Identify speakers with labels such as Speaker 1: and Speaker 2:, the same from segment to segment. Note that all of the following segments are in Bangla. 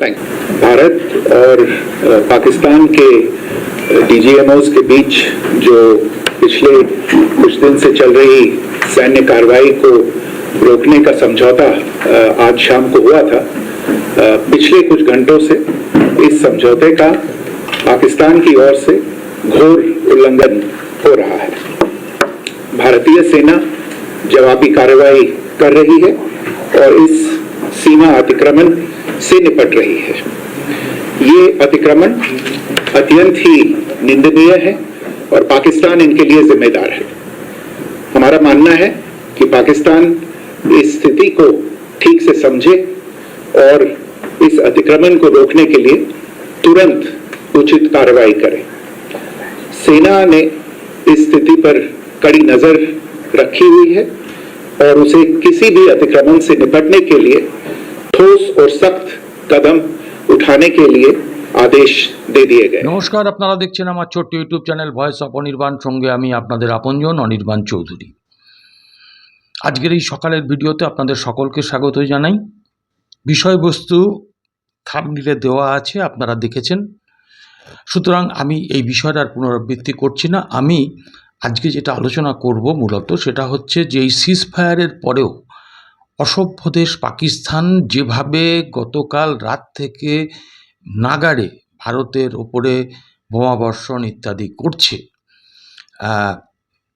Speaker 1: भारत और पाकिस्तान के डीजीएमओस के बीच जो पिछले कुछ दिन से चल रही सैन्य कार्रवाई को रोकने का समझौता आज शाम को हुआ था पिछले कुछ घंटों से इस समझौते का पाकिस्तान की ओर से घोर उल्लंघन हो रहा है। भारतीय सेना जवाबी कार्रवाई कर रही है और इस सीमा अतिक्रमण से निपट रही है। ये अतिक्रमण अत्यंत ही निंदनीय है और पाकिस्तान इनके लिए जिम्मेदार है। हमारा मानना है कि पाकिस्तान इस स्थिति को ठीक से समझे और इस अतिक्रमण को रोकने के लिए तुरंत उचित कार्रवाई करे। सेना ने इस स्थिति पर कड़ी नज़र रखी हुई है और उसे किसी भी अतिक्रमण से निपटने के लिए ठोस और सख्त कदम उठाने के लिए आदेश दे दिए गए
Speaker 2: নমস্কার আপনারা দেখছেন আমার ছোট্ট YouTube channel voice of Anirban সঙ্গে আমি আপনাদের আপনজন অনির্বাণ চৌধুরী আজকের এই সকালের ভিডিওতে আপনাদের সকলকে স্বাগত জানাই বিষয়বস্তু থামনিলে দেওয়া আছে আপনারা দেখেছেন সুতরাং আমি এই বিষয়টার পুনরাবৃত্তি করছি না আমি আজকে যেটা আলোচনা করব মূলত সেটা হচ্ছে যে এই সিজ ফায়ারের পরেও অসভ্য দেশ পাকিস্তান যেভাবে গতকাল রাত থেকে নাগাড়ে ভারতের ওপরে বোমাবর্ষণ ইত্যাদি করছে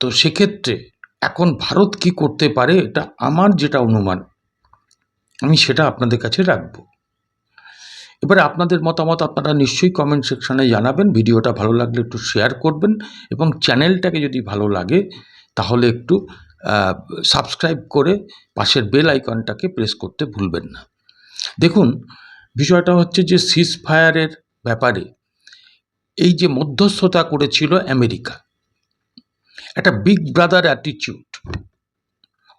Speaker 2: তো সেক্ষেত্রে এখন ভারত কি করতে পারে এটা আমার যেটা অনুমান, আমি সেটা আপনাদের কাছে রাখব। এবারে আপনাদের মতামত আপনারা নিশ্চয়ই কমেন্ট সেকশনে জানাবেন, ভিডিওটা ভালো লাগলে একটু শেয়ার করবেন এবং চ্যানেলটাকে যদি ভালো লাগে তাহলে একটু সাবস্ক্রাইব করে পাশের বেল আইকনটাকে প্রেস করতে ভুলবেন না। দেখুন, বিষয়টা হচ্ছে যে সিজ ফায়ারের ব্যাপারে এই যে মধ্যস্থতা করেছিল আমেরিকা, একটা বিগ ব্রাদার অ্যাটিটিউড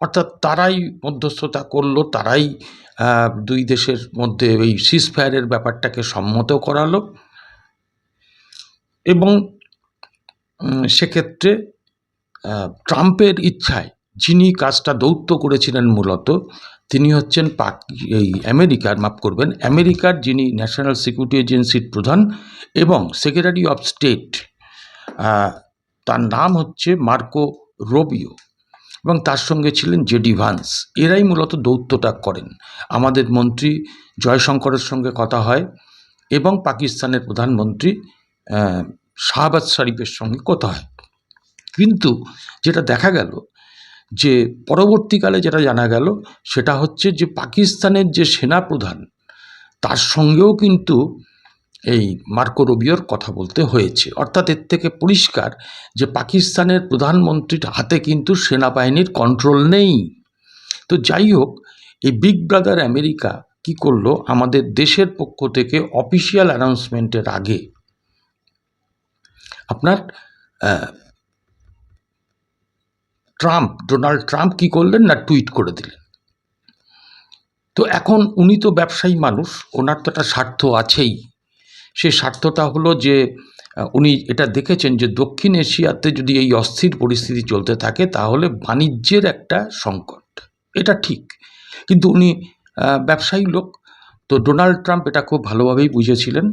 Speaker 2: অর্থাৎ তারাই মধ্যস্থতা করল, তারাই দুই দেশের মধ্যে এই সিজ ফায়ারের ব্যাপারটাকে সম্মত করালো এবং সেক্ষেত্রে ট্রাম্পের ইচ্ছায় যিনি কাজটা দৌত্য করেছিলেন মূলত, তিনি হচ্ছেন পাক, এই আমেরিকার, মাফ করবেন, আমেরিকার যিনি ন্যাশনাল সিকিউরিটি এজেন্সির প্রধান এবং সেক্রেটারি অফ স্টেট তার নাম হচ্ছে মার্কো রোবিও এবং তার সঙ্গে ছিলেন জেডি ভান্স। এরাই মূলত দৌত্যটা করেন। আমাদের মন্ত্রী জয়শঙ্করের সঙ্গে কথা হয় এবং পাকিস্তানের প্রধানমন্ত্রী শাহবাজ শরীফের সঙ্গে কথা হয়। কিন্তু যেটা দেখা গেল যে পরবর্তীকালে যেটা জানা গেল, সেটা হচ্ছে যে পাকিস্তানের যে সেনাপ্রধান, তার সঙ্গেও কিন্তু এই মার্কো রুবিওর কথা বলতে হয়েছে। অর্থাৎ এর থেকে পরিষ্কার যে পাকিস্তানের প্রধানমন্ত্রীর হাতে কিন্তু সেনাবাহিনীর কন্ট্রোল নেই। তো যাই হোক, এই বিগ ব্রাদার আমেরিকা কি করল? আমাদের দেশের পক্ষ থেকে অফিসিয়াল অ্যানাউন্সমেন্টের আগে। আপনার ট্রাম্প, ডোনাল্ড ট্রাম্প কি করলেন না টুইট করে দিলেন? তো এখন উনি তো ব্যবসায়ী মানুষ, ওনার তো একটা স্বার্থ আছেই। সেই স্বার্থটা হলো যে উনি এটা দেখেছেন যে দক্ষিণ এশিয়াতে যদি এই অস্থির পরিস্থিতি চলতে থাকে, তাহলে বাণিজ্যের একটা সংকট। এটা ঠিক। কিন্তু উনি ব্যবসায়ী লোক, তো ডোনাল্ড ট্রাম্প এটা খুব ভালোভাবেই বুঝেছিলেন।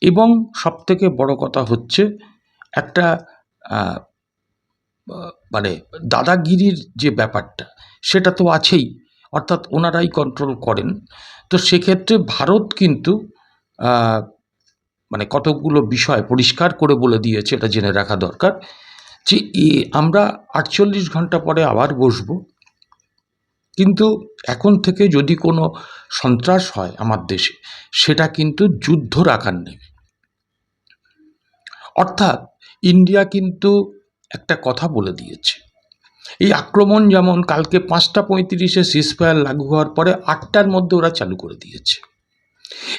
Speaker 2: এবং সবথেকে বড় কথা হচ্ছে, একটা মানে দাদাগিরির যে ব্যাপারটা, সেটা তো আছেই, অর্থাৎ ওনারাই কন্ট্রোল করেন। তো সেক্ষেত্রে ভারত কিন্তু মানে কতগুলো বিষয় পরিষ্কার করে বলে দিয়েছে, এটা জেনে রাখা দরকার যে আমরা আটচল্লিশ ঘণ্টা পরে আবার বসবো। কিন্তু এখন থেকে যদি কোনো সন্ত্রাস হয় আমার দেশে, সেটা কিন্তু যুদ্ধর আকার নেবে। অর্থাৎ ইন্ডিয়া কিন্তু একটা কথা বলে দিয়েছে। এই আক্রমণ যেমন কালকে পাঁচটা পঁয়ত্রিশে সিসফায়ার লাগু হওয়ার পরে আটটার মধ্যে ওরা চালু করে দিয়েছে।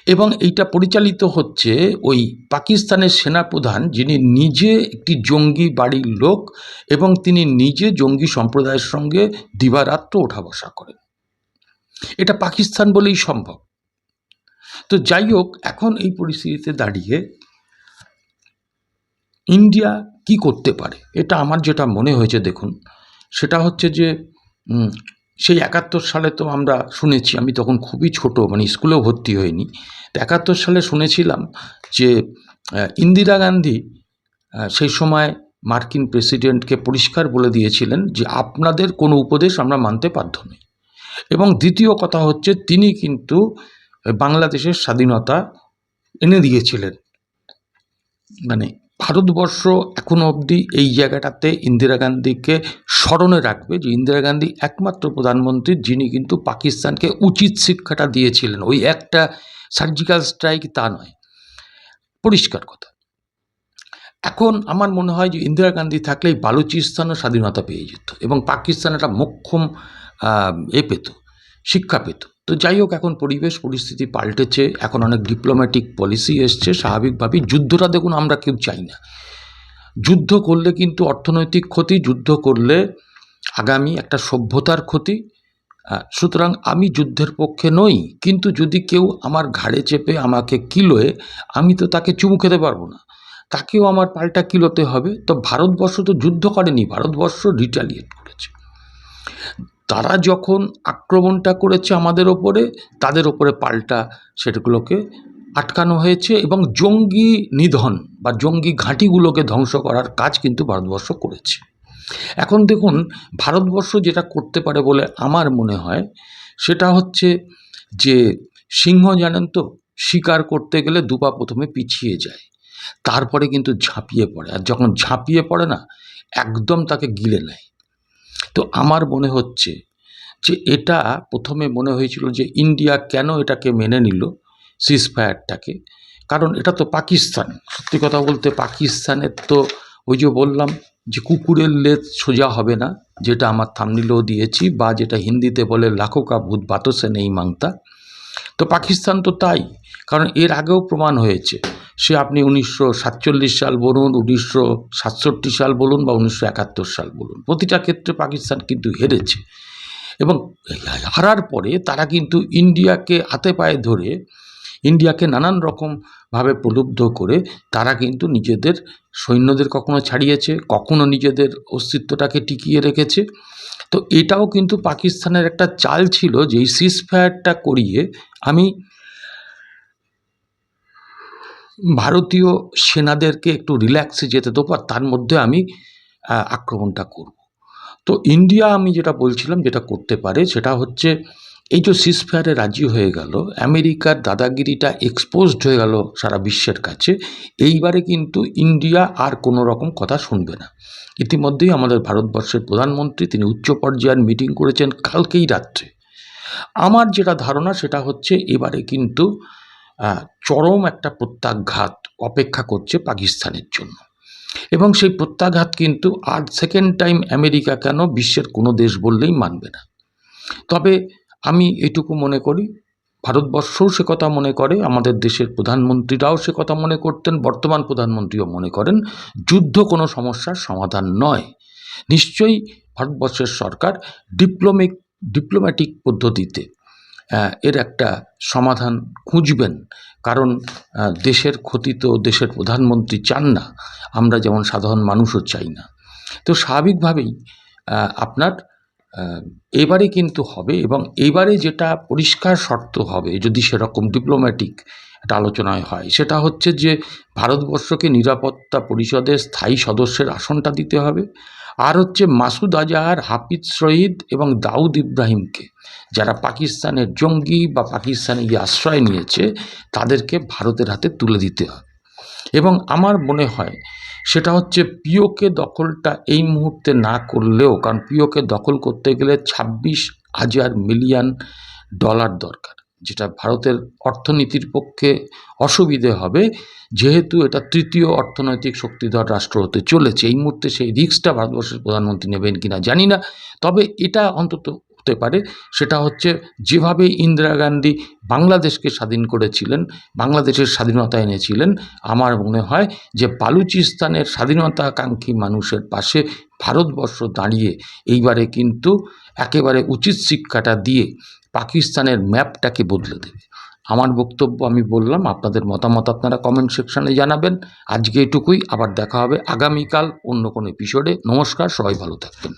Speaker 2: এবং এইটা পরিচালিত হচ্ছে ওই পাকিস্তানের সেনাপ্রধান যিনি নিজে একটি জঙ্গি বাড়ির লোক এবং তিনি নিজে জঙ্গি সম্প্রদায়ের সঙ্গে দিবারাত্র ওঠা বসা করেন। এটা পাকিস্তান বলেই সম্ভব। তো যাই হোক, এখন এই পরিস্থিতিতে দাঁড়িয়ে ইন্ডিয়া কি করতে পারে? এটা আমার যেটা মনে হয়েছে, দেখুন। সেটা হচ্ছে যে সেই একাত্তর সালে তো আমরা শুনেছি, আমি তখন খুবই ছোট মানে স্কুলেও ভর্তি হইনি। তো একাত্তর সালে শুনেছিলাম যে ইন্দিরা গান্ধী সেই সময় মার্কিন প্রেসিডেন্টকে পরিষ্কার বলে দিয়েছিলেন যে, আপনাদের কোনো উপদেশ আমরা মানতে বাধ্য নই। এবং দ্বিতীয় কথা হচ্ছে, তিনি কিন্তু বাংলাদেশের স্বাধীনতা এনে দিয়েছিলেন। মানে ভারতবর্ষ এখনও অবধি এই জায়গাটাতে ইন্দিরা গান্ধীকে স্মরণে রাখবে যে ইন্দিরা গান্ধী একমাত্র প্রধানমন্ত্রী যিনি কিন্তু পাকিস্তানকে উচিত শিক্ষাটা দিয়েছিলেন। ওই একটা সার্জিক্যাল স্ট্রাইক তা নয়। পরিষ্কার কথা। এখন আমার মনে হয় যে ইন্দিরা গান্ধী থাকলেই বালুচিস্তানও স্বাধীনতা পেয়ে যেত এবং পাকিস্তান একটা মোক্ষম এ পেত, শিক্ষা পেত। তো যাই হোক, এখন পরিবেশ, পরিস্থিতি পাল্টেছে। এখন অনেক ডিপ্লোম্যাটিক পলিসি এসছে। স্বাভাবিকভাবেই যুদ্ধটা দেখুন, আমরা কেউ চাই না। যুদ্ধ করলে কিন্তু অর্থনৈতিক ক্ষতি, যুদ্ধ করলে আগামী একটা সভ্যতার ক্ষতি। সুতরাং আমি যুদ্ধের পক্ষে নই, কিন্তু যদি কেউ আমার ঘাড়ে চেপে আমাকে কিলোয়, আমি তো তাকে চুমু খেতে পারব না। তাকেও আমার পাল্টা কিলোতে হবে। তো ভারতবর্ষ তো যুদ্ধ করেনি, ভারতবর্ষ রিটালিয়েট করেছে। তারা যখন আক্রমণটা করেছে আমাদের ওপরে, তাদের ওপরে পাল্টা সেটাগুলোকে আটকানো হয়েছে এবং জঙ্গি নিধন বা জঙ্গি ঘাঁটিগুলোকে ধ্বংস করার কাজ কিন্তু ভারতবর্ষ করেছে। এখন দেখুন, ভারতবর্ষ যেটা করতে পারে বলে আমার মনে হয়, সেটা হচ্ছে যে সিংহ জানেন তো, শিকার করতে গেলে দুপা প্রথমে পিছিয়ে যায়, তারপরে কিন্তু ঝাঁপিয়ে পড়ে। আর যখন ঝাঁপিয়ে পড়ে না, একদম তাকে গিলে নেয়। তো আমার মনে হচ্ছে যে এটা প্রথমে মনে হয়েছিল যে ইন্ডিয়া কেন এটাকে মেনে নিল সিজফায়ারটাকে কারণ এটা তো পাকিস্তান। সত্যি কথা বলতে পাকিস্তানের তো ওই যে বললাম যে কুকুরের লেজ সোজা হবে না, যেটা আমার থামনিলেও দিয়েছি বা যেটা হিন্দিতে বলে লাখো কা ভূত বাতসে নেই মাংতা। তো পাকিস্তান তো তাই, কারণ এর আগেও প্রমাণ হয়েছে। সে আপনি উনিশশো সাতচল্লিশ সাল বলুন, উনিশশো সাতষট্টি সাল বলুন বা উনিশশো একাত্তর সাল বলুন, প্রতিটা ক্ষেত্রে পাকিস্তান কিন্তু হেরেছে। এবং হারার পরে তারা কিন্তু ইন্ডিয়াকে হাতে পায়ে ধরে, ইন্ডিয়াকে নানান রকমভাবে প্রলুব্ধ করে তারা কিন্তু নিজেদের সৈন্যদের কখনো ছাড়িয়েছে, কখনো নিজেদের অস্তিত্বটাকে টিকিয়ে রেখেছে। তো এটাও কিন্তু পাকিস্তানের একটা চাল ছিল যে এই সিজফায়ারটা করিয়ে আমি ভারতীয় সেনাদেরকে একটু রিল্যাক্সে যেতে দেবো আর তার মধ্যে আমি আক্রমণটা করব। তো ইন্ডিয়া আমি যেটা বলছিলাম যেটা করতে পারে সেটা হচ্ছে, এই যে সিজফায়ারে রাজি হয়ে গেল, আমেরিকার দাদাগিরিটা এক্সপোজড হয়ে গেল সারা বিশ্বের কাছে, এইবারে কিন্তু ইন্ডিয়া আর কোনো রকম কথা শুনবে না। ইতিমধ্যেই আমাদের ভারতবর্ষের প্রধানমন্ত্রী, তিনি উচ্চ পর্যায়ের মিটিং করেছেন কালকেই রাত্রে। আমার যেটা ধারণা সেটা হচ্ছে, এবারে কিন্তু চরম একটা প্রত্যাঘাত অপেক্ষা করছে পাকিস্তানের জন্য। এবং সেই প্রত্যাঘাত কিন্তু আর সেকেন্ড টাইম আমেরিকা কেন বিশ্বের কোনো দেশ বললেই মানবে না। তবে আমি এটুকু মনে করি, ভারতবর্ষও সে কথা মনে করে, আমাদের দেশের প্রধানমন্ত্রীরাও সে কথা মনে করতেন, বর্তমান প্রধানমন্ত্রীও মনে করেন, যুদ্ধ কোনো সমস্যার সমাধান নয়। নিশ্চয়ই ভারতবর্ষের সরকার ডিপ্লোমিক ডিপ্লোম্যাটিক পদ্ধতিতে এর একটা সমাধান খুঁজবেন। কারণ দেশের ক্ষতি তো দেশের প্রধানমন্ত্রী চান না। আমরা যেমন সাধারণ মানুষও চাই না। তো স্বাভাবিকভাবেই আপনার এবারে কিন্তু হবে এবং এবারে যেটা পরিষ্কার শর্ত হবে, যদি সেরকম ডিপ্লোম্যাটিক একটা আলোচনায় হয়, সেটা হচ্ছে যে ভারতবর্ষকে নিরাপত্তা পরিষদের স্থায়ী সদস্যের আসনটা দিতে হবে। আর হচ্ছে মাসুদ আজাহার, হাফিজ শহীদ এবং দাউদ ইব্রাহিমকে। যারা পাকিস্তানের জঙ্গি বা পাকিস্তানে গিয়ে আশ্রয় নিয়েছে, তাদেরকে ভারতের হাতে তুলে দিতে হবে এবং আমার মনে হয় সেটা হচ্ছে পিওকে দখলটা এই মুহূর্তে না করলেও, কারণ পিওকে দখল করতে গেলে ছাব্বিশ হাজার মিলিয়ন ডলার দরকার, যেটা ভারতের অর্থনীতির পক্ষে অসুবিধে হবে। যেহেতু এটা তৃতীয় অর্থনৈতিক শক্তিধর রাষ্ট্র হতে চলেছে, এই মুহূর্তে সেই রিস্কটা ভারতবর্ষের প্রধানমন্ত্রী নেবেন কিনা জানি না। তবে এটা অন্তত হতে পারে, সেটা হচ্ছে যেভাবে ইন্দিরা গান্ধী বাংলাদেশকে স্বাধীন করেছিলেন, বাংলাদেশের স্বাধীনতা এনেছিলেন, আমার মনে হয় যে বালুচিস্তানের স্বাধীনতাকাঙ্ক্ষী মানুষের পাশে ভারতবর্ষ দাঁড়িয়ে এইবারে কিন্তু একেবারে উচিত শিক্ষাটা দিয়ে পাকিস্তানের ম্যাপটাকে বদলে দেবে। আমার বক্তব্য আমি বললাম, আপনাদের মতামত আপনারা কমেন্ট সেকশানে জানাবেন। আজকে এটুকুই, আবার দেখা হবে আগামীকাল অন্য কোনো এপিসোডে নমস্কার, সবাই ভালো থাকবেন।